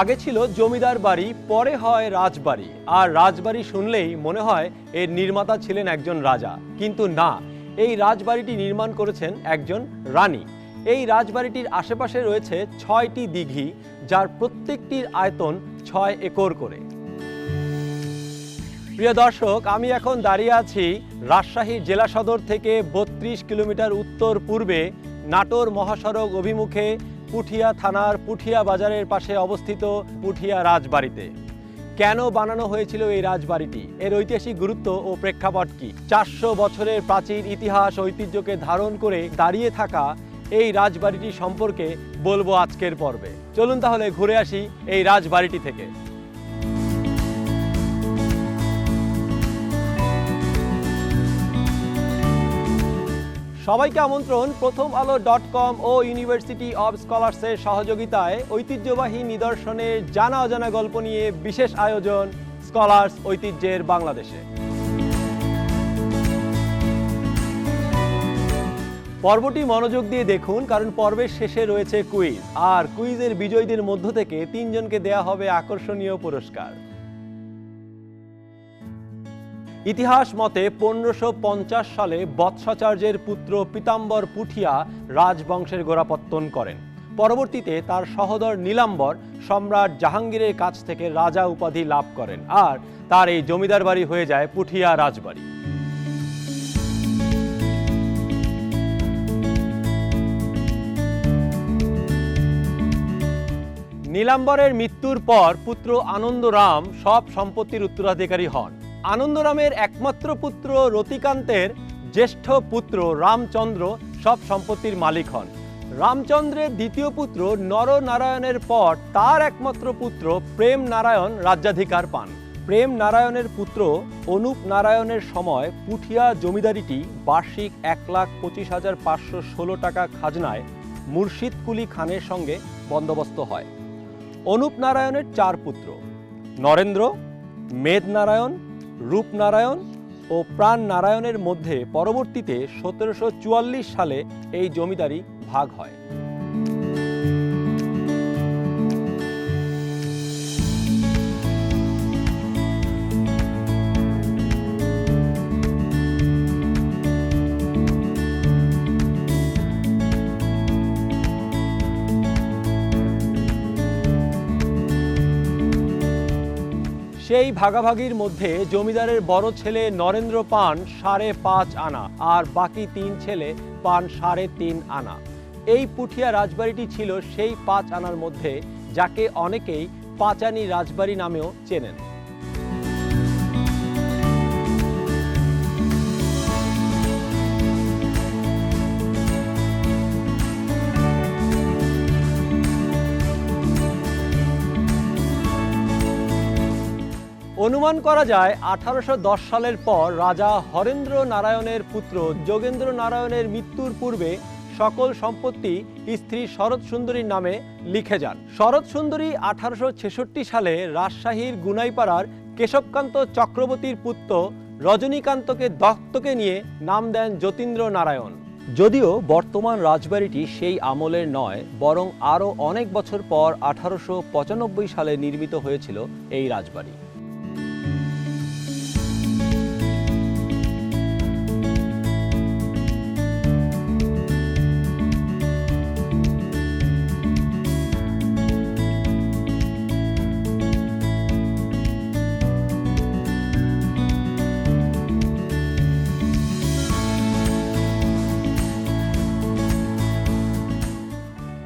আগে ছিল জমিদার বাড়ি, পরে হয় রাজবাড়ি। আর রাজবাড়ি শুনলেই মনে হয় এর নির্মাতা ছিলেন একজন রাজা। কিন্তু না, এই রাজবাড়িটি নির্মাণ করেছেন একজন রানী। এই রাজবাড়িটির আশেপাশে রয়েছে ছয়টি দিঘি, যার প্রত্যেকটির আয়তন ছয় একর করে। প্রিয় দর্শক, আমি এখন দাঁড়িয়ে আছি রাজশাহী জেলা সদর থেকে বত্রিশ কিলোমিটার উত্তর পূর্বে নাটোর মহাসড়ক অভিমুখে পুঠিয়া থানার পুঠিয়া বাজারের পাশে অবস্থিত পুঠিয়া রাজবাড়িতে। কেন বানানো হয়েছিল এই রাজবাড়িটি? এর ঐতিহাসিক গুরুত্ব ও প্রেক্ষাপট কি? চারশো বছরের প্রাচীন ইতিহাস ঐতিহ্যকে ধারণ করে দাঁড়িয়ে থাকা এই রাজবাড়িটি সম্পর্কে বলব আজকের পর্বে। চলুন তাহলে ঘুরে আসি এই রাজবাড়িটি থেকে। সবাইকে আমন্ত্রণ প্রথম আলো ডট কম ও ইউনিভার্সিটি অব স্কলার্সের সহযোগিতায় ঐতিহ্যবাহী নিদর্শনের জানা অজানা গল্প নিয়ে বিশেষ আয়োজন স্কলার্স ঐতিহ্যের বাংলাদেশে। পর্বটি মনোযোগ দিয়ে দেখুন, কারণ পর্বের শেষে রয়েছে কুইজ। আর কুইজের বিজয়ীদের মধ্য থেকে তিনজনকে দেয়া হবে আকর্ষণীয় পুরস্কার। ইতিহাস মতে পনেরোশো সালে বৎসাচার্যের পুত্র পীতাম্বর পুঠিয়া রাজবংশের গোড়াপত্তন করেন। পরবর্তীতে তার সহোদর নীলাম্বর সম্রাট জাহাঙ্গীরের কাছ থেকে রাজা উপাধি লাভ করেন আর তার এই জমিদার বাড়ি হয়ে যায় পুঠিয়া রাজবাড়ি। নীলাম্বরের মৃত্যুর পর পুত্র আনন্দরাম সব সম্পত্তির উত্তরাধিকারী হন। আনন্দরামের একমাত্র পুত্র রতিকান্তের জ্যেষ্ঠ পুত্র রামচন্দ্র সব সম্পত্তির মালিক হন। রামচন্দ্রের দ্বিতীয় পুত্র নরনারায়ণের পর তার একমাত্র পুত্র প্রেম নারায়ণ রাজ্যাধিকার পান। প্রেম নারায়ণের পুত্র অনুপ নারায়ণের সময় পুঠিয়া জমিদারিটি বার্ষিক এক লাখ পঁচিশ হাজার পাঁচশো ষোলো টাকা খাজনায় মুর্শিদ কুলি খানের সঙ্গে বন্দোবস্ত হয়। অনুপ নারায়ণের চার পুত্র, নরেন্দ্র, মেদনারায়ণ রূপনারায়ণ ও প্রাণ নারায়ণের মধ্যে পরবর্তীতে সতেরোশো চুয়াল্লিশ সালে এই জমিদারি ভাগ হয়। সেই ভাগাভাগির মধ্যে জমিদারের বড় ছেলে নরেন্দ্র পান সাড়ে পাঁচ আনা আর বাকি তিন ছেলে পান সাড়ে তিন আনা। এই পুঠিয়া রাজবাড়িটি ছিল সেই পাঁচ আনার মধ্যে, যাকে অনেকেই পাঁচানি রাজবাড়ি নামেও চেনেন। অনুমান করা যায়, আঠারোশো দশ সালের পর রাজা হরেন্দ্র নারায়ণের পুত্র যোগেন্দ্র নারায়ণের মৃত্যুর পূর্বে সকল সম্পত্তি স্ত্রী শরৎ সুন্দরীর নামে লিখে যান। শরৎ সুন্দরী আঠারোশো ছেষট্টি সালে রাজশাহীর গুনাইপাড়ার কেশবকান্ত চক্রবর্তীর পুত্র রজনীকান্তকে দত্তকে নিয়ে নাম দেন যতীন্দ্র নারায়ণ যদিও বর্তমান রাজবাড়িটি সেই আমলের নয়, বরং আরও অনেক বছর পর আঠারোশো পঁচানব্বই সালে নির্মিত হয়েছিল এই রাজবাড়ি।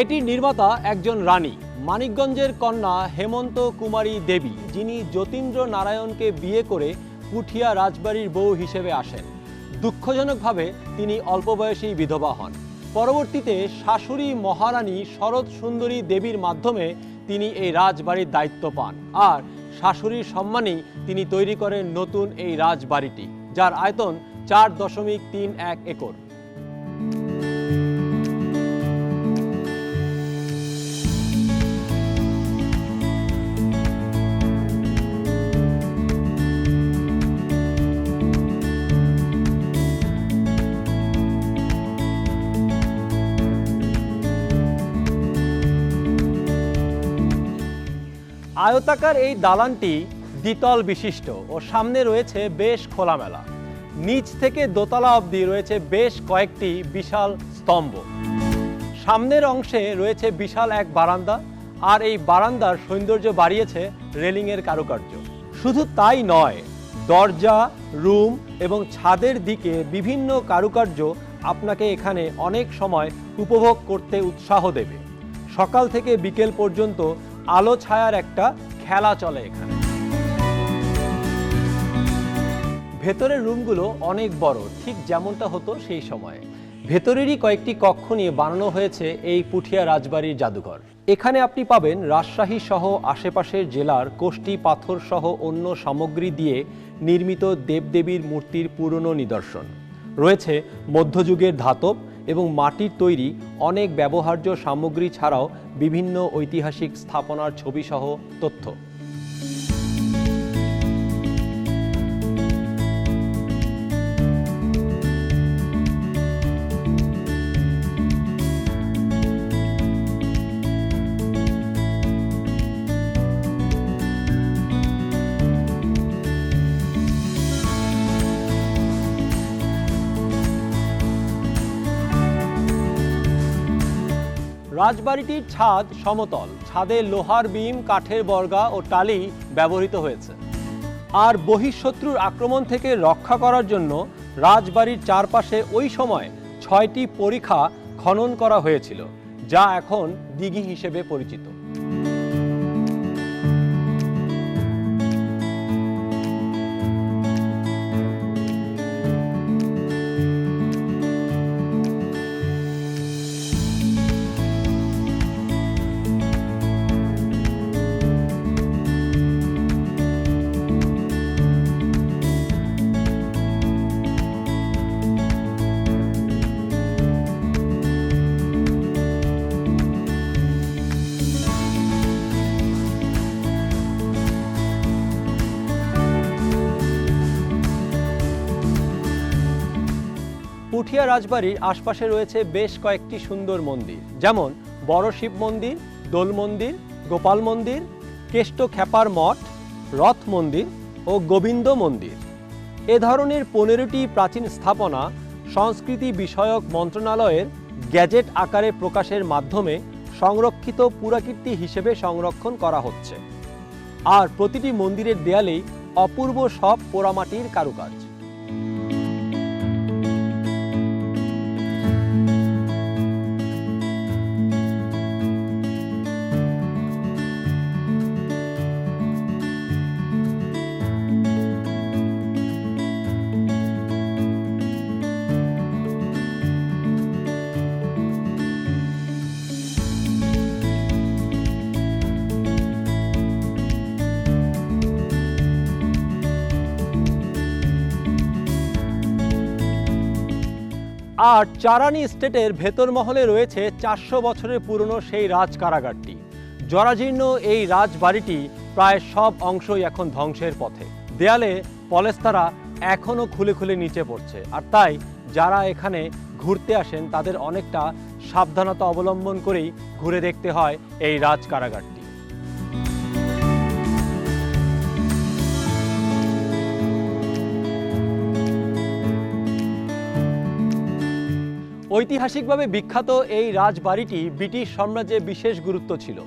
এটির নির্মাতা একজন রানী। মানিকগঞ্জের কন্যা হেমন্ত কুমারী দেবী, যিনি যতীন্দ্র নারায়ণকে বিয়ে করে পুঠিয়া রাজবাড়ির বউ হিসেবে আসেন। দুঃখজনকভাবে তিনি অল্প বয়সেই বিধবা হন। পরবর্তীতে শাশুড়ি মহারানী শরৎ সুন্দরী দেবীর মাধ্যমে তিনি এই রাজবাড়ির দায়িত্ব পান আর শাশুড়ির সম্মানেই তিনি তৈরি করেন নতুন এই রাজবাড়িটি, যার আয়তন চার দশমিক তিন এক একর। আয়তাকার এই দালানটি দ্বিতল বিশিষ্ট ও সামনে রয়েছে বেশ খোলামেলা। নিচ থেকে দোতলা অবধি রয়েছে বেশ কয়েকটি বিশাল স্তম্ভ। সামনের অংশে রয়েছে বিশাল এক বারান্দা আর এই বারান্দার সৌন্দর্য বাড়িয়েছে রেলিংয়ের কারুকার্য। শুধু তাই নয়, দরজা, রুম এবং ছাদের দিকে বিভিন্ন কারুকার্য আপনাকে এখানে অনেক সময় উপভোগ করতে উৎসাহ দেবে। সকাল থেকে বিকেল পর্যন্ত আলো ছায়ার একটা খেলা চলে এখানে। ভেতরের রুমগুলো অনেক বড়, ঠিক যেমনটা হতো সেই সময়ে। ভেতরেরই কয়েকটি কক্ষ নিয়ে বানানো হয়েছে এই পুঠিয়া রাজবাড়ির জাদুঘর। এখানে আপনি পাবেন রাজশাহী সহ আশেপাশের জেলার কোষ্টি পাথর সহ অন্য সামগ্রী দিয়ে নির্মিত দেবদেবীর মূর্তির পুরনো নিদর্শন। রয়েছে মধ্যযুগের ধাতব এবং মাটির তৈরি অনেক ব্যবহার্য সামগ্রী ছাড়াও বিভিন্ন ঐতিহাসিক স্থাপনার ছবিসহ তথ্য। রাজবাড়িটির ছাদ সমতল। ছাদে লোহার বিম, কাঠের বর্গা ও টালি ব্যবহৃত হয়েছে। আর বহিঃশত্রুর আক্রমণ থেকে রক্ষা করার জন্য রাজবাড়ির চারপাশে ওই সময় ছয়টি পরিখা খনন করা হয়েছিল, যা এখন দিঘি হিসেবে পরিচিত। পুঠিয়া রাজবাড়ির আশপাশে রয়েছে বেশ কয়েকটি সুন্দর মন্দির, যেমন বড় শিব মন্দির, দোল মন্দির, গোপাল মন্দির, কেষ্ট খ্যাপার মঠ, রথ মন্দির ও গোবিন্দ মন্দির। এ ধরনের পনেরোটি প্রাচীন স্থাপনা সংস্কৃতি বিষয়ক মন্ত্রণালয়ের গ্যাজেট আকারে প্রকাশের মাধ্যমে সংরক্ষিত পুরাকীর্তি হিসেবে সংরক্ষণ করা হচ্ছে। আর প্রতিটি মন্দিরের দেয়ালেই অপূর্ব সব পোড়ামাটির কারুকাজ। আর চারানি স্টেটের ভেতর মহলে রয়েছে চারশো বছরের পুরনো সেই রাজ কারাগারটি জরাজীর্ণ এই রাজবাড়িটি প্রায় সব অংশই এখন ধ্বংসের পথে। দেয়ালে পলেস্তারা এখনও খুলে খুলে নিচে পড়ছে। আর তাই যারা এখানে ঘুরতে আসেন, তাদের অনেকটা সাবধানতা অবলম্বন করেই ঘুরে দেখতে হয় এই রাজ কারাগারটি ঐতিহাসিকভাবে বিখ্যাত এই রাজবাড়িটি ব্রিটিশ সাম্রাজ্যে বিশেষ গুরুত্ব ছিল।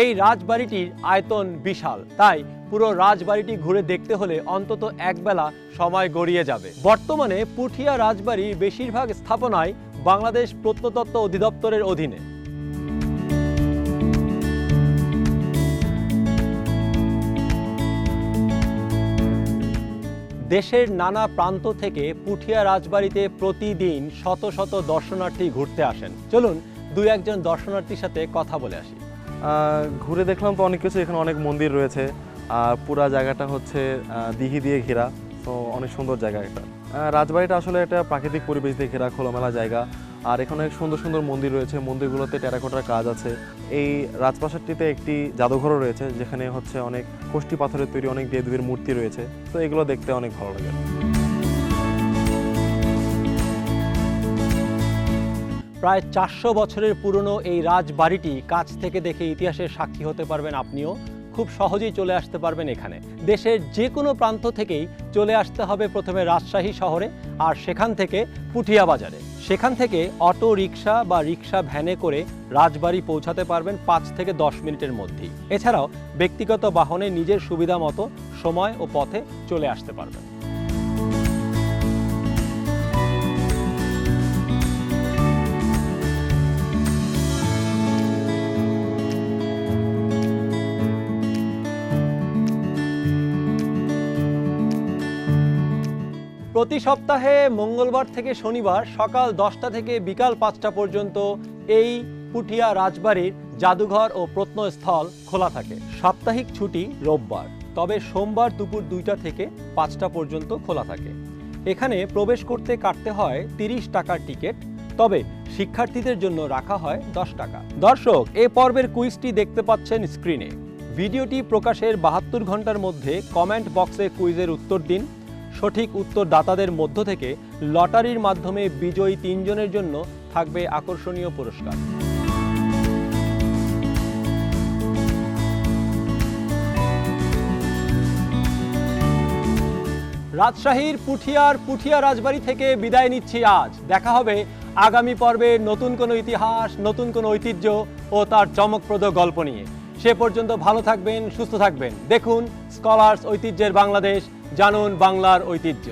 এই রাজবাড়িটির আয়তন বিশাল, তাই পুরো রাজবাড়িটি ঘুরে দেখতে হলে অন্তত একবেলা সময় গড়িয়ে যাবে। বর্তমানে পুঠিয়া রাজবাড়ি বেশিরভাগ স্থাপনায় বাংলাদেশ প্রত্নতত্ত্ব অধিদপ্তরের অধীনে। দেশের নানা প্রান্ত থেকে পুঠিয়া রাজবাড়িতে প্রতিদিন শত শত দর্শনার্থী ঘুরতে আসেন। চলুন দুই একজন দর্শনার্থীর সাথে কথা বলে আসি। ঘুরে দেখলাম তো অনেক কিছু, এখানে অনেক মন্দির রয়েছে। আর পুরা জায়গাটা হচ্ছে দিঘি দিয়ে ঘেরা, তো অনেক সুন্দর জায়গা এটা। রাজবাড়িটা আসলে একটা প্রাকৃতিক পরিবেশ দিয়ে ঘেরা, খোলামেলা জায়গা। আর এখানে সুন্দর সুন্দর মন্দির রয়েছে, মন্দিরগুলোতে টেরাকোটার কাজ আছে। এই রাজপ্রাসাদটিতে একটি জাদুঘরও রয়েছে, যেখানে হচ্ছে অনেক কোষ্টি পাথরের তৈরি অনেক দেবদেবীর মূর্তি রয়েছে। তো এগুলো দেখতে অনেক ভালো লাগে। প্রায় চারশো বছরের পুরনো এই রাজবাড়িটি কাছ থেকে দেখে ইতিহাসের সাক্ষী হতে পারবেন আপনিও। খুব সহজেই চলে আসতে পারবেন এখানে। দেশের যে কোনো প্রান্ত থেকেই চলে আসতে হবে প্রথমে রাজশাহী শহরে আর সেখান থেকে পুঠিয়া বাজারে। সেখান থেকে অটো রিক্সা বা রিক্সা ভ্যানে করে রাজবাড়ি পৌঁছাতে পারবেন পাঁচ থেকে দশ মিনিটের মধ্যেই। এছাড়াও ব্যক্তিগত বাহনে নিজের সুবিধা মতো সময় ও পথে চলে আসতে পারবেন। প্রতি সপ্তাহে মঙ্গলবার থেকে শনিবার সকাল দশটা থেকে বিকাল পাঁচটা পর্যন্ত এই পুঠিয়া রাজবাড়ির জাদুঘর ও প্রত্নস্থল খোলা থাকে। সাপ্তাহিক ছুটি রোববার, তবে সোমবার দুপুর দুইটা থেকে পাঁচটা পর্যন্ত খোলা থাকে। এখানে প্রবেশ করতে কাটতে হয় তিরিশ টাকার টিকিট, তবে শিক্ষার্থীদের জন্য রাখা হয় দশ টাকা। দর্শক, এ পর্বের কুইজটি দেখতে পাচ্ছেন স্ক্রিনে। ভিডিওটি প্রকাশের বাহাত্তর ঘণ্টার মধ্যে কমেন্ট বক্সে কুইজের উত্তর দিন সঠিক উত্তরদাতাদের মধ্য থেকে লটারির মাধ্যমে বিজয়ী তিনজনের জন্য থাকবে আকর্ষণীয় পুরস্কার। রাজশাহীর পুঠিয়ার পুঠিয়া রাজবাড়ি থেকে বিদায় নিচ্ছি আজ। দেখা হবে আগামী পর্বে নতুন কোনো ইতিহাস, নতুন কোনো ঐতিহ্য ও তার চমকপ্রদ গল্প নিয়ে। সে পর্যন্ত ভালো থাকবেন, সুস্থ থাকবেন। দেখুন স্কলার্স ঐতিহ্যের বাংলাদেশ। জানুন বাংলার ঐতিহ্য।